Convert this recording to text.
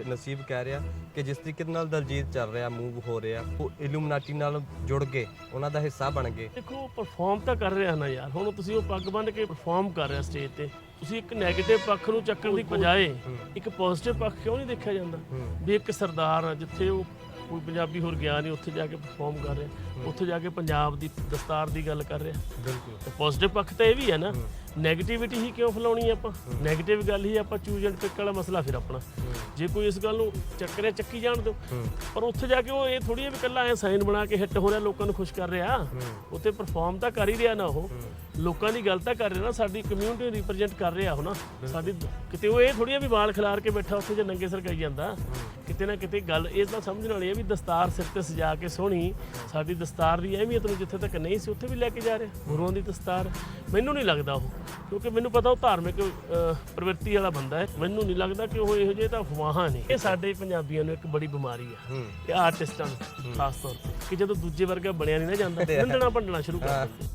ਨਸੀਬ ਕਹਿ ਰਿਹਾ ਕਿ ਜਿਸ ਤਰੀਕੇ ਨਾਲ ਦਲਜੀਤ ਚੱਲ ਰਿਹਾ ਮੂਵ ਹੋ ਰਿਹਾ ਉਹ ਇਲੂਮਨਾਟੀ ਨਾਲ ਜੁੜ ਗਏ ਉਹਨਾਂ ਦਾ ਹਿੱਸਾ ਬਣ ਗਏ। ਦੇਖੋ ਪਰਫਾਰਮ ਤਾਂ ਕਰ ਰਿਹਾ ਨਾ ਯਾਰ। ਹੁਣ ਤੁਸੀਂ ਉਹ ਪੱਗ ਬੰਨ੍ਹ ਕੇ ਪਰਫਾਰਮ ਕਰ ਰਿਹਾ ਸਟੇਜ ਤੇ। ਤੁਸੀਂ ਇੱਕ 네ਗੇਟਿਵ ਪੱਖ ਨੂੰ ਚੱਕਣ ਦੀ ਬਜਾਏ ਇੱਕ ਪੋਜ਼ਿਟਿਵ ਪੱਖ ਕਿਉਂ ਨਹੀਂ ਦੇਖਿਆ ਜਾਂਦਾ? ਵੀ ਇੱਕ ਸਰਦਾਰ ਜਿੱਥੇ ਉਹ ਕੋਈ ਪੰਜਾਬੀ ਹੋਰ ਗਿਆ ਨਹੀਂ ਉੱਥੇ ਜਾ ਕੇ ਪਰਫਾਰਮ ਕਰ ਰਿਹਾ। ਉੱਥੇ ਜਾ ਕੇ ਪੰਜਾਬ ਦੀ ਦਸਤਾਰ ਦੀ ਗੱਲ ਕਰ ਰਿਹਾ। ਬਿਲਕੁਲ। ਤੇ ਪੋਜ਼ਿਟਿਵ ਪੱਖ ਤਾਂ ਇਹ ਵੀ ਹੈ ਨਾ 네ਗੇਟਿਵਿਟੀ ਹੀ ਕਿਉਂ ਫੈਲਾਉਣੀ ਆਪਾਂ? 네ਗੇਟਿਵ ਗੱਲ ਹੀ ਆਪਾਂ ਚੂਜ਼ ਐਂਡ ਪਿਕ ਵਾਲਾ ਮਸਲਾ ਫਿਰ ਆਪਣਾ। ਜੇ ਕੋਈ ਇਸ ਗੱਲ ਨੂੰ ਚੱਕਰੇ ਚੱਕੀ ਜਾਣ ਦਿਓ। ਪਰ ਉੱਥੇ ਜਾ ਕੇ ਉਹ ਇਹ ਥੋੜੀ ਵੀ ਇਕੱਲਾ ਐ ਸਾਈਨ ਬਣਾ ਕੇ ਹਿੱਟ ਹੋ ਰਿਹਾ ਲੋਕਾਂ ਨੂੰ ਖੁਸ਼ ਕਰ ਰਿਹਾ। ਉੱਥੇ ਪਰਫਾਰਮ ਤਾਂ ਕਰ ਹੀ ਰਿਹਾ ਨਾ ਉਹ। ਲੋਕਾਂ ਦੀ ਗੱਲ ਤਾਂ ਕਰ ਰਿਹਾ ਨਾ ਸਾਡੀ ਕਮਿਊਨਿਟੀ ਰਿਪਰੈਜ਼ੈਂਟ ਕਰ ਰਿਹਾ ਉਹ ਨਾ। ਸਾਡੀ ਕਿਤੇ ਉਹ ਇਹ ਥੋੜੀ ਵੀ ਵਾਲ ਖਿਲਾਰ ਕੇ ਬੈਠਾ ਉੱਥੇ ਜੇ ਨੰਗੇ ਸਿਰ ਕਹੀ ਜਾਂਦਾ। ਕਿਤੇ ਨਾ ਕਿਤੇ ਗੱਲ ਇਹ ਤਾਂ ਸਮਝਣ ਵਾਲੀ ਹੈ ਵੀ ਦਸਤਾਰ ਸਿਰ ਤੇ ਸਜਾ ਕੇ ਸੋਹਣੀ ਸਾਡੀ ਦਸਤਾਰ ਦੀ ਅਹਿਮੀਅਤ ਨੂੰ ਜਿੱਥੇ ਤੱਕ ਨਹੀਂ ਸੀ ਉੱਥੇ ਵੀ ਲੈ ਕੇ ਜਾ ਰਿਹਾ ਗੁਰੂਆਂ ਦੀ ਦਸਤਾਰ। ਮੈਨੂੰ ਨਹੀਂ ਲੱਗਦਾ ਉਹ ਕਿਉਂਕਿ ਮੈਨੂੰ ਪਤਾ ਉਹ ਧਾਰਮਿਕ ਪ੍ਰਵਿਰਤੀ ਵਾਲਾ ਬੰਦਾ ਹੈ। ਮੈਨੂੰ ਨਹੀਂ ਲੱਗਦਾ ਕਿ ਉਹ ਇਹੋ ਜਿਹੇ ਤਾਂ ਅਫਵਾਹਾਂ ਨੇ। ਇਹ ਸਾਡੇ ਪੰਜਾਬੀਆਂ ਨੂੰ ਇੱਕ ਬੜੀ ਬਿਮਾਰੀ ਆ ਇਹ ਆਰਟਿਸਟਾਂ ਨੂੰ ਖਾਸ ਤੌਰ ਤੇ ਕਿ ਜਦੋਂ ਦੂਜੇ ਵਰਗਾ ਬਣਿਆ ਨਹੀਂ ਨਾ ਜਾਂਦਾ ਨਿੰਦਣਾ ਭੰਡਣਾ ਸ਼ੁਰੂ ਕਰ ਦਿੰਦੇ।